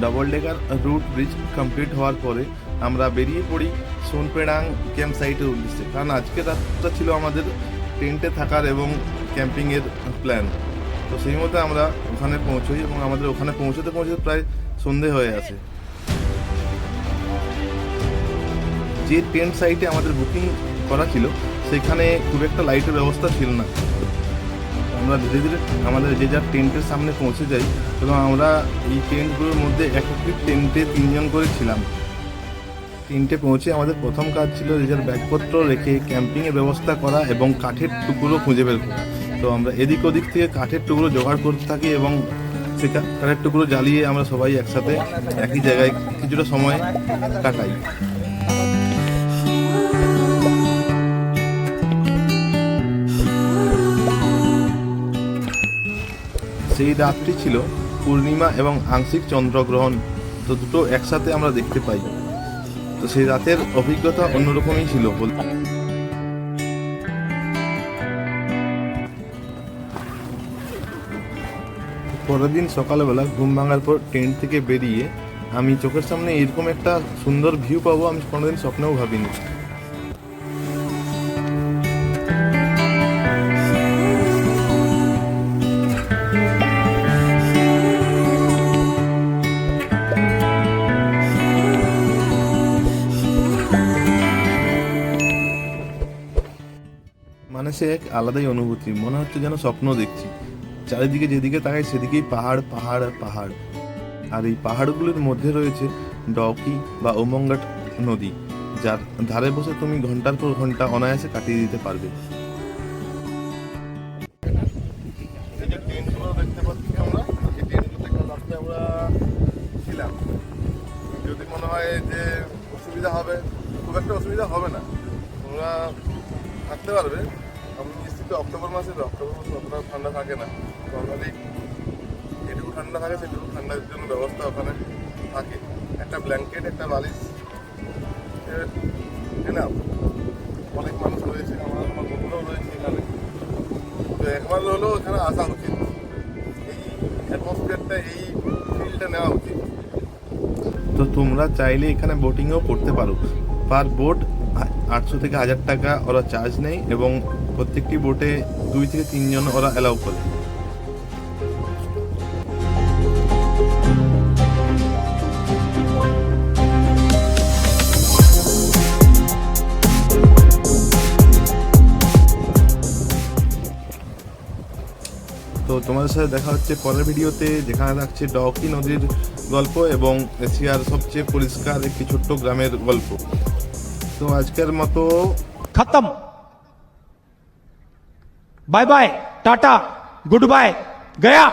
Double decker route bridge complete হওয়ার পরে আমরা বেরিয়ে পড়ি সোনপেড়াং ক্যাম্প সাইটের উদ্দেশ্যে। কারণ আজকের রাতটা ছিল আমাদের টেন্টে থাকার এবং ক্যাম্পিংয়ের প্ল্যান তো সেই মতো আমরা ওখানে পৌঁছই এবং আমাদের ওখানে পৌঁছতে পৌঁছতে প্রায় সন্ধে হয়ে আসে যে টেন্ট সাইটে আমাদের বুকিং করা ছিল, সেখানে খুব একটা লাইটের ব্যবস্থা ছিল না। আমরা ধীরে ধীরে আমাদের যে যার টেন্টের সামনে পৌঁছে যাই এবং আমরা এই টেন্টগুলোর মধ্যে এক একটি টেন্টে তিনজন করে ছিলাম। টেন্টে পৌঁছে আমাদের প্রথম কাজ ছিল যে যার ব্যাগপত্র রেখে ক্যাম্পিংয়ের ব্যবস্থা করা এবং কাঠের টুকরো খুঁজে বের করা। তো আমরা এদিক ওদিক থেকে কাঠের টুকরো জোগাড় করতে থাকি এবং সে কাঠের টুকরো জ্বালিয়ে আমরা সবাই একসাথে একই জায়গায় কিছুটা সময় কাটাই। সেই রাতটি ছিল, পূর্ণিমা এবং আংশিক চন্দ্রগ্রহণ, তো দুটো একসাথে আমরা দেখতে পাই। তো সেই রাতের অভিজ্ঞতা অন্যরকমই ছিল পরের দিন সকালবেলা ঘুম ভাঙার পর টেন্ট থেকে বেরিয়ে আমি চোখের সামনে এরকম একটা সুন্দর ভিউ পাবো আমি কোনোদিন স্বপ্নেও ভাবিনি। সে এক আলাদাই অনুভূতি। মনে হচ্ছে যেন স্বপ্ন দেখছি। চারিদিকে যেদিকে তাকাই সেদিকেই পাহাড় পাহাড় আর পাহাড়। আর এই পাহাড়গুলির মধ্যে রয়েছে ডকি বা ওমঙ্গাট নদী, যার ধারে বসে তুমি ঘণ্টার পর ঘণ্টা অনায়াসে কাটিয়ে দিতে পারবে। যদি মনে হয় যে অসুবিধা হবে, খুব একটা অসুবিধা হবে না। ওরা থাকতে পারবে। আমি নিশ্চিত অক্টোবর মাসে তো, অক্টোবর মাসে অতটা ঠান্ডা থাকে না। নর্মালি যেটুকু ঠান্ডা থাকে সেটুকু ঠান্ডার জন্য ব্যবস্থা ওখানে থাকে। একটা ব্ল্যাঙ্কেট একটা বালিশ না অনেক মানুষ রয়েছে আমার আমার বন্ধুরাও রয়েছে এখানে। তো একবার হলেও এখানে আসা উচিত। এই অ্যাটমসফিয়ারটা এই ফিলটা নেওয়া উচিত। তো তোমরা চাইলে এখানে বোটিংও করতে পারো। পার বোট আটশো থেকে হাজার টাকা ওরা চার্জ নেয় এবং প্রত্যেকটি বোটে দুই থেকে তিনজন ওরা অ্যালাউ করে। তো তোমাদের সাথে দেখা হচ্ছে পরের ভিডিওতে, যেখানে থাকছে ডকি নদীর গল্প এবং এশিয়ার সবচেয়ে পরিষ্কার একটি ছোট্ট গ্রামের গল্প। তো আজকের মতো খতম। Bye bye tata good bye Gaya.